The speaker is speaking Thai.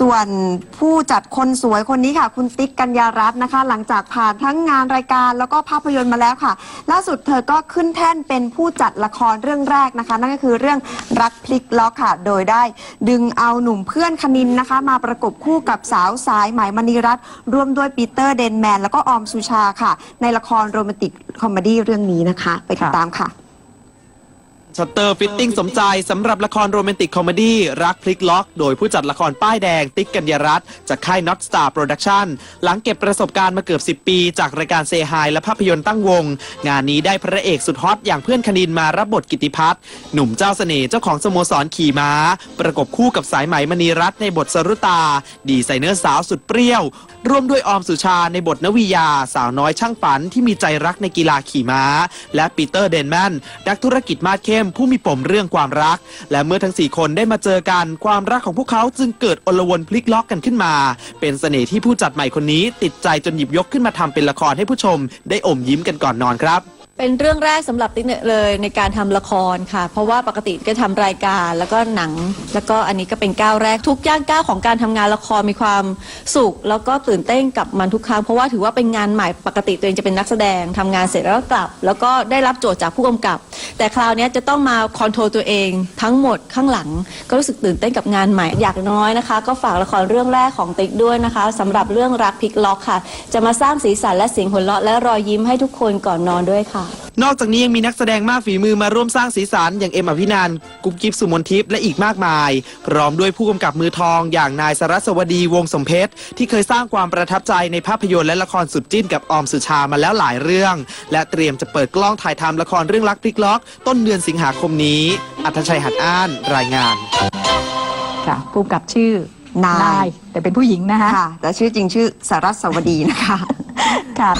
ส่วนผู้จัดคนสวยคนนี้ค่ะ คุณติ๊กกัญญารัตน์นะคะ หลังจากผ่านทั้งงานรายการแล้วก็ภาพยนตร์มาแล้วค่ะ ล่าสุดเธอก็ขึ้นแท่นเป็นผู้จัดละครเรื่องแรกนะคะ นั่นก็คือเรื่องรักพลิกล็อกค่ะ โดยได้ดึงเอาหนุ่มเพื่อนคณินนะคะ มาประกบคู่กับสาวสายไหมมณีรัตน์ร่วมด้วยปีเตอร์เดนแมน แล้วก็ออมสุชาค่ะ ในละครโรแมนติกคอมเมดี้เรื่องนี้นะคะ ไปติดตามค่ะ ชัตเตอร์ฟิตติ้งสมใจสำหรับละครโรแมนติกคอมเมดี้รักพลิกล็อก โดยผู้จัดละครป้ายแดงติ๊กกัญญารัตน์จากค่าย Not Star Production หลังเก็บประสบการณ์มาเกือบ 10 ปี จากรายการเซฮายและภาพยนตร์ตั้งวง งานนี้ได้พระเอกสุดฮอตอย่างเพื่อนคณินมารับบทกิติพัฒน์หนุ่มเจ้าเสน่ห์เจ้าของสโมสรขี่ม้า ประกบคู่กับสายไหมมณีรัตน์ในบทสรุตา ดีไซเนอร์สาวสุดเปรี้ยว ร่วมด้วยออมสุชาในบทนวิยา สาวน้อยช่างฝันที่มีใจรักในกีฬาขี่ม้า และปีเตอร์เดนแมนนักธุรกิจมาสเข้มผู้มีปมเรื่องความรัก และเมื่อทั้ง 4 คนได้มาเจอกันความรักของพวกเขาจึงเกิดอลวนพลิกล็อกกันขึ้นมา เป็นเสน่ห์ที่ผู้จัดใหม่คนนี้ ติดใจจนหยิบยกขึ้นมาทำเป็นละครให้ผู้ชม ได้อมยิ้มกันก่อนนอนครับ เป็นเรื่องแรกสำหรับติ๊กเนี่ยเลยในการทำละครค่ะ เพราะว่าปกติก็ทำรายการแล้วก็หนัง แล้วก็อันนี้ก็เป็นก้าวแรกทุกย่างก้าวของการทำงานละครมีความสุข แล้วก็ตื่นเต้นกับมันทุกครั้งเพราะว่าถือว่าเป็นงานใหม่ปกติตัวเองจะเป็นนักแสดงทำงานเสร็จแล้วก็กลับ แล้วก็ได้รับโจทย์จากผู้กำกับ แต่คราวนี้จะต้องมาคอนโทรลตัวเองทั้งหมดข้างหลัง ก็รู้สึกตื่นเต้นกับงานใหม่อยากน้อยนะคะ ก็ฝากละครเรื่องแรกของติ๊กด้วยนะคะสำหรับเรื่องรักพลิกล็อกค่ะ จะมาสร้างสีสันและเสียงหัวเราะและรอยยิ้มให้ทุกคนก่อนนอนด้วยค่ะนอกจากนี้ยังมีนักแสดงมากฝีมือมาร่วมสร้างสีสันอย่างเอ็มอภินันท์กุ๊บกิ๊บสุมนทิพย์และอีกมากมาย พร้อมด้วยผู้กำกับมือทองอย่างนายสรัสวดีวงศ์สมเพชรที่เคยสร้างความประทับใจในภาพยนตร์และละครสุดจิ้นกับออมสุชามาแล้วหลายเรื่อง และเตรียมจะเปิดกล้องถ่ายทำละครเรื่องรักพลิกล็อก ต้นเดือนสิงหาคมนี้ อัธชัยหัดอ้านรายงาน ค่ะผู้กำกับชื่อนาย แต่เป็นผู้หญิงนะคะ ค่ะแต่ชื่อจริงชื่อสรัสวดีนะคะ ค่ะ